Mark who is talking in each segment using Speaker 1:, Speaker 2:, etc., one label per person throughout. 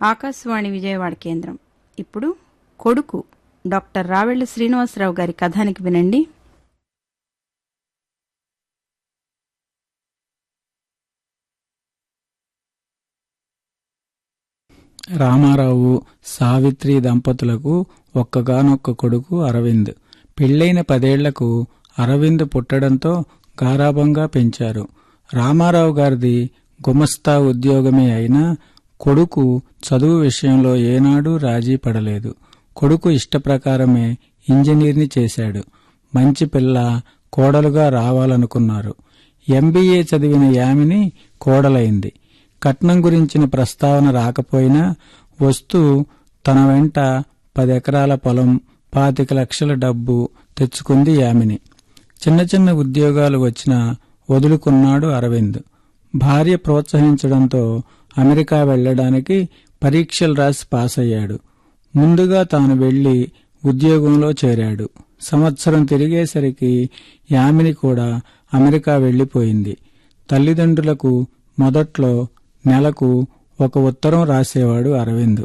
Speaker 1: ఆకాశవాణి విజయవాడ కేంద్రం. ఇప్పుడు కొడుకు డాక్టర్ రావెళ్ళ శ్రీనివాసరావు గారి కథానికి వినండి.
Speaker 2: రామారావు సావిత్రి దంపతులకు ఒక్కగానొక్క కొడుకు అరవింద్. పెళ్ళైన పదేళ్ళకు అరవింద్ పుట్టడంతో గారాభంగా పెంచారు. రామారావు గారిది గుమస్తా ఉద్యోగమే అయినా కొడుకు చదువు విషయంలో ఏనాడూ రాజీ పడలేదు. కొడుకు ఇష్టప్రకారమే ఇంజనీర్ని చేశాడు. మంచి పిల్ల కోడలుగా రావాలనుకున్నారు. ఎంబీఏ చదివిన యామిని కోడలైంది. కట్నం గురించిన ప్రస్తావన రాకపోయినా వస్తూ తన వెంట పది ఎకరాల పొలం పాతిక లక్షల డబ్బు తెచ్చుకుంది యామిని. చిన్న చిన్న ఉద్యోగాలు వచ్చినా వదులుకున్నాడు అరవింద్. భార్య ప్రోత్సహించడంతో అమెరికా వెళ్ళడానికి పరీక్షలు రాసి పాస్ అయ్యాడు. ముందుగా తాను వెళ్ళి ఉద్యోగంలో చేరాడు. సంవత్సరం తిరిగేసరికి యామిని కూడా అమెరికా వెళ్ళిపోయింది తల్లిదండ్రులకు మొదట్లో నెలకు ఒక ఉత్తరం రాసేవాడు అరవింద్.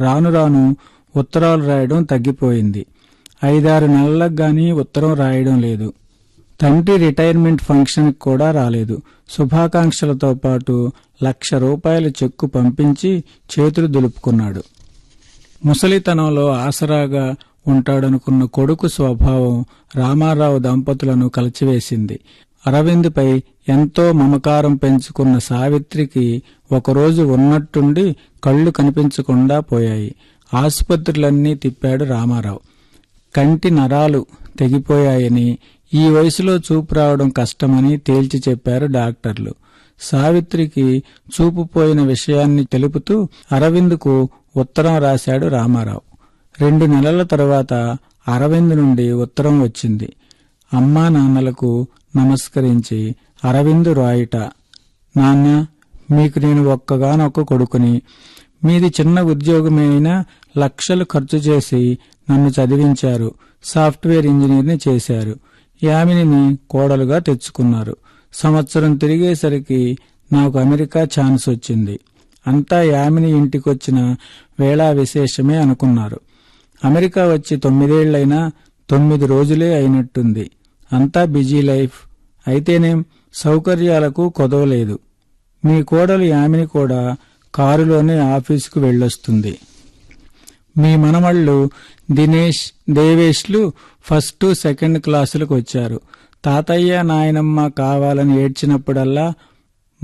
Speaker 2: రాను రాను ఉత్తరాలు రాయడం తగ్గిపోయింది. ఐదారు నెలలకు గాని ఉత్తరం రాయడం లేదు. తండ్రి రిటైర్మెంట్ ఫంక్షన్ కూడా రాలేదు. శుభాకాంక్షలతో పాటు లక్ష రూపాయల చెక్కు పంపించి చేతులు దులుపుకున్నాడు. ముసలితనంలో ఆసరాగా ఉంటాడనుకున్న కొడుకు స్వభావం రామారావు దంపతులను కలిచివేసింది. అరవింద్పై ఎంతో మమకారం పెంచుకున్న సావిత్రికి ఒకరోజు ఉన్నట్టుండి కళ్ళు కనిపించకుండా పోయాయి. ఆసుపత్రులన్నీ తిప్పాడు రామారావు. కంటి నరాలు తెగిపోయాయని ఈ వయసులో చూపు రావడం కష్టమని తేల్చి చెప్పారు డాక్టర్లు. సావిత్రికి చూపు పోయిన విషయాన్ని తెలుపుతూ అరవింద్కు ఉత్తరం రాశాడు రామారావు. రెండు నెలల తర్వాత అరవింద్ నుండి ఉత్తరం వచ్చింది. అమ్మా నాన్నలకు నమస్కరించి అరవింద్ రాయిట నాన్న మీకు నేను ఒక్కగానొక్క కొడుకుని. మీది చిన్న ఉద్యోగమైనా లక్షలు ఖర్చు చేసి నన్ను చదివించారు. సాఫ్ట్వేర్ ఇంజనీర్ని చేశారు. యామినిని కోడలుగా తెచ్చుకున్నారు. సంవత్సరం తిరిగేసరికి నాకు అమెరికా ఛాన్స్ వచ్చింది. అంతా యామిని ఇంటికొచ్చిన వేళా విశేషమే అనుకున్నారు. అమెరికా వచ్చి తొమ్మిదేళ్ళైనా తొమ్మిది రోజులే అయినట్టుంది. అంతా బిజీ లైఫ్. అయితేనేం సౌకర్యాలకు కొదవలేదు. మీ కోడలు యామిని కూడా కారులోనే ఆఫీసుకు వెళ్ళొస్తుంది. మీ మనమళ్ళు దినేష్ దేవేష్లు ఫస్ట్ సెకండ్ క్లాసులకు వచ్చారు. తాతయ్య నాయనమ్మ కావాలని ఏడ్చినప్పుడల్లా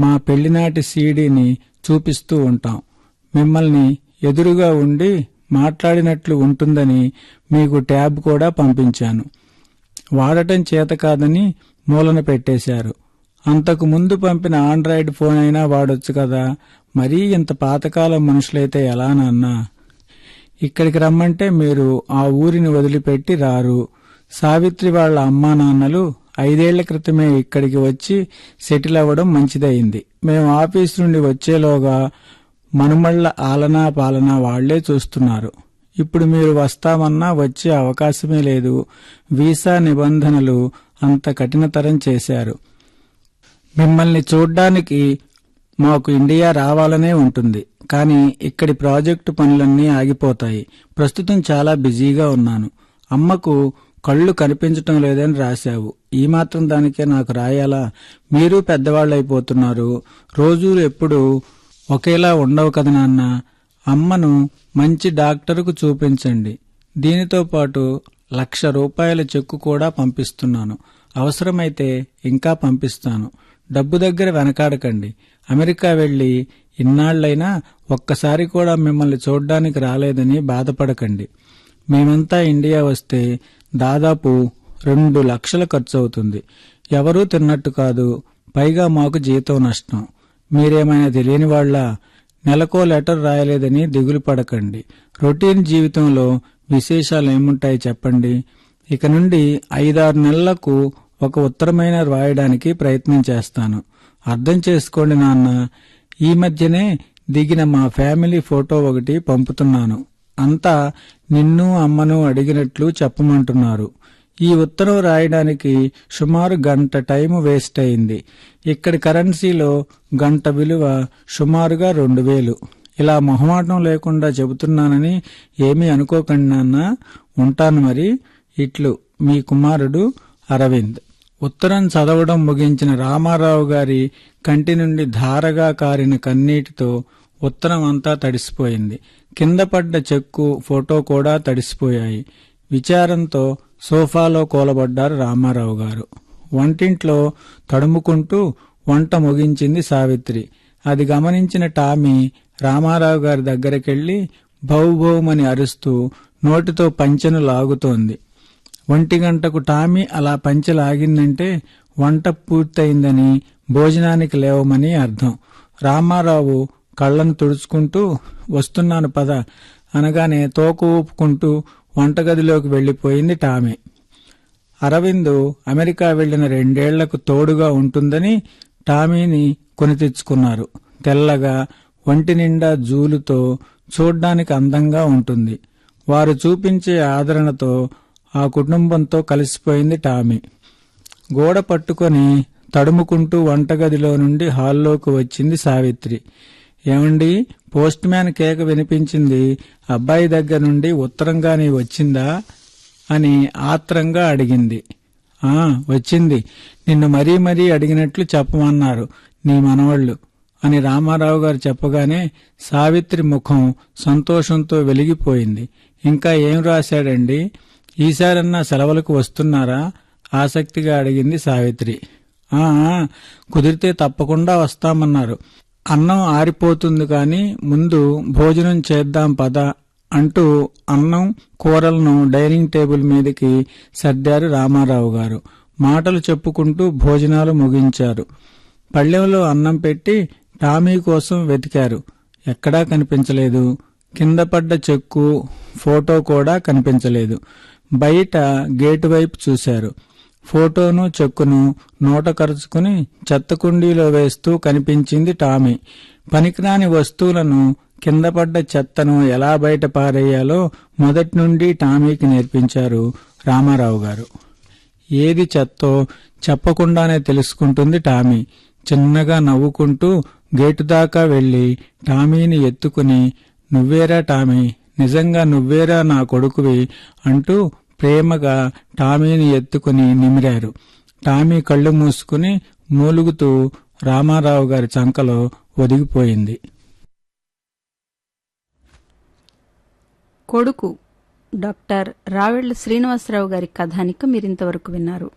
Speaker 2: మా పెళ్ళినాటి సీడీని చూపిస్తూ ఉంటాం. మిమ్మల్ని ఎదురుగా ఉండి మాట్లాడినట్లు ఉంటుందని మీకు ట్యాబ్ కూడా పంపించాను. వాడటం చేత కాదని మూలన పెట్టేశారు. అంతకు ముందు పంపిన ఆండ్రాయిడ్ ఫోన్ అయినా వాడొచ్చు కదా. మరీ ఇంత పాతకాలం మనుషులైతే ఎలా నాన్నా? ఇక్కడికి రమ్మంటే మీరు ఆ ఊరిని వదిలిపెట్టి రారు. సావిత్రి వాళ్ళ అమ్మా నాన్నలు ఐదేళ్ళ క్రితమే ఇక్కడికి వచ్చి సెటిల్ అవ్వడం మంచిదయింది. మేము ఆఫీస్ నుండి వచ్చేలోగా మనుమళ్ళ ఆలనా పాలనా వాళ్ళే చూస్తున్నారు. ఇప్పుడు మీరు వస్తామన్నా వచ్చే అవకాశమే లేదు. వీసా నిబంధనలు అంత కఠినతరం చేశారు. మిమ్మల్ని చూడ్డానికి మాకు ఇండియా రావాలనే ఉంటుంది. కానీ ఇక్కడి ప్రాజెక్టు పనులన్నీ ఆగిపోతాయి. ప్రస్తుతం చాలా బిజీగా ఉన్నాను. అమ్మకు కళ్ళు కనిపించటం లేదని రాశావు. ఈ మాత్రం దానికే నాకు రాయాలా? మీరు పెద్దవాళ్ళైపోతున్నారు. రోజులు ఎప్పుడు ఒకేలా ఉండవు కదా నాన్న? అమ్మను మంచి డాక్టరుకు చూపించండి. దీనితో పాటు లక్ష రూపాయల చెక్కు కూడా పంపిస్తున్నాను. అవసరమైతే ఇంకా పంపిస్తాను. డబ్బు దగ్గర వెనకాడకండి. అమెరికా వెళ్ళి ఇన్నాళ్ళైనా ఒక్కసారి కూడా మిమ్మల్ని చూడ్డానికి రాలేదని బాధపడకండి. మేమంతా ఇండియా వస్తే దాదాపు రెండు లక్షల ఖర్చు అవుతుంది ఎవరూ తిన్నట్టు కాదు. పైగా మాకు జీతం నష్టం. మీరేమైనా తెలియని వాళ్ళ నెలకో లెటర్ రాయలేదని దిగులు పడకండి. రొటీన్ జీవితంలో విశేషాలు ఏముంటాయి చెప్పండి? ఇక నుండి ఐదారు నెలలకు ఒక ఉత్తరమైన రాయడానికి ప్రయత్నం చేస్తాను. అర్థం చేసుకోండి నాన్న ఈ మధ్యనే దిగిన మా ఫ్యామిలీ ఫోటో ఒకటి పంపుతున్నాను. అంతా నిన్ను అమ్మను అడిగినట్లు చెప్పమంటున్నారు. ఈ ఉత్తరం రాయడానికి సుమారు గంట టైం వేస్ట్ అయింది. ఇక్కడి కరెన్సీలో గంట విలువ సుమారుగా రెండు వేలు. ఇలా మొహమాటం లేకుండా చెబుతున్నానని ఏమీ అనుకోకండి నాన్న. ఉంటాను మరి. ఇట్లు మీ కుమారుడు అరవింద్. ఉత్తరం చదవడం ముగించిన రామారావు గారి కంటి నుండి ధారగా కారిన కన్నీటితో ఉత్తరం అంతా తడిసిపోయింది. కింద పడ్డ చెక్కు ఫోటో కూడా తడిసిపోయాయి. విచారంతో సోఫాలో కూలబడ్డారు రామారావు గారు. వంటింట్లో తడుముకుంటూ వంట ముగించింది సావిత్రి. అది గమనించిన టామీ రామారావు గారి దగ్గరికెళ్ళి భౌభౌమని అరుస్తూ నోటితో పంచెను లాగుతోంది. ఒంటి గంటకు టామీ అలా పంచె లాగిందంటే వంట పూర్తయిందని భోజనానికి లేవమని అర్థం. రామారావు కళ్ళను తుడుచుకుంటూ వస్తున్నాను పద అనగానే తోక ఊపుకుంటూ వంటగదిలోకి వెళ్ళిపోయింది టామీ. అరవిందు అమెరికా వెళ్ళిన రెండేళ్ళకు తోడుగా ఉంటుందని టామీని కొని తెచ్చుకున్నారు. తెల్లగా ఒంటి నిండా జూలుతో చూడ్డానికి అందంగా ఉంటుంది. వారు చూపించే ఆదరణతో ఆ కుటుంబంతో కలిసిపోయింది టామీ. గోడ పట్టుకొని తడుముకుంటూ వంటగదిలో నుండి హాల్లోకి వచ్చింది సావిత్రి. ఏమండి పోస్ట్ మ్యాన్ కేక వినిపించింది అబ్బాయి దగ్గర నుండి ఉత్తరంగానే వచ్చిందా? అని ఆత్రంగా అడిగింది. ఆ వచ్చింది. నిన్ను మరీ మరీ అడిగినట్లు చెప్పమన్నారు నీ మనవళ్ళు అని రామారావు గారు చెప్పగానే సావిత్రి ముఖం సంతోషంతో వెలిగిపోయింది. ఇంకా ఏం రాశాడండి? ఈసారన్నా సెలవులకు వస్తున్నారా? ఆసక్తిగా అడిగింది సావిత్రి. ఆ కుదిరితే తప్పకుండా వస్తామన్నారు. అన్నం ఆరిపోతుంది కాని ముందు భోజనం చేద్దాం పద అంటూ అన్నం కూరలను డైనింగ్ టేబుల్ మీదకి సర్దారు రామారావు గారు. మాటలు చెప్పుకుంటూ భోజనాలు ముగించారు. పళ్ళెంలో అన్నం పెట్టి టామీ కోసం వెతికారు. ఎక్కడా కనిపించలేదు. కింద పడ్డ చెక్కు ఫోటో కూడా కనిపించలేదు. బయట గేటు వైపు చూశారు. ఫోటోను చెక్కును నోట కరుచుకుని చెత్త కుండీలో వేస్తూ కనిపించింది టామీ. పనికిరాని వస్తువులను కింద పడ్డ చెత్తను ఎలా బయట పారేయాలో మొదటి నుండి టామీకి నేర్పించారు రామారావు గారు. ఏది చెత్తో చెప్పకుండానే తెలుసుకుంటుంది టామీ. చిన్నగా నవ్వుకుంటూ గేటు దాకా వెళ్ళి టామీని ఎత్తుకుని నువ్వేరా టామీ? నిజంగా నువ్వేరా నా కొడుకువి అంటూ ప్రేమగా టామీని ఎత్తుకుని నిమిరారు. టామీ కళ్ళు మూసుకుని మూలుగుతూ రామారావు గారి చంకలో ఒదిగిపోయింది.
Speaker 1: కొడుకు డాక్టర్ రావెళ్ళ శ్రీనివాసరావు గారి కథానిక మీరింతవరకు విన్నారు.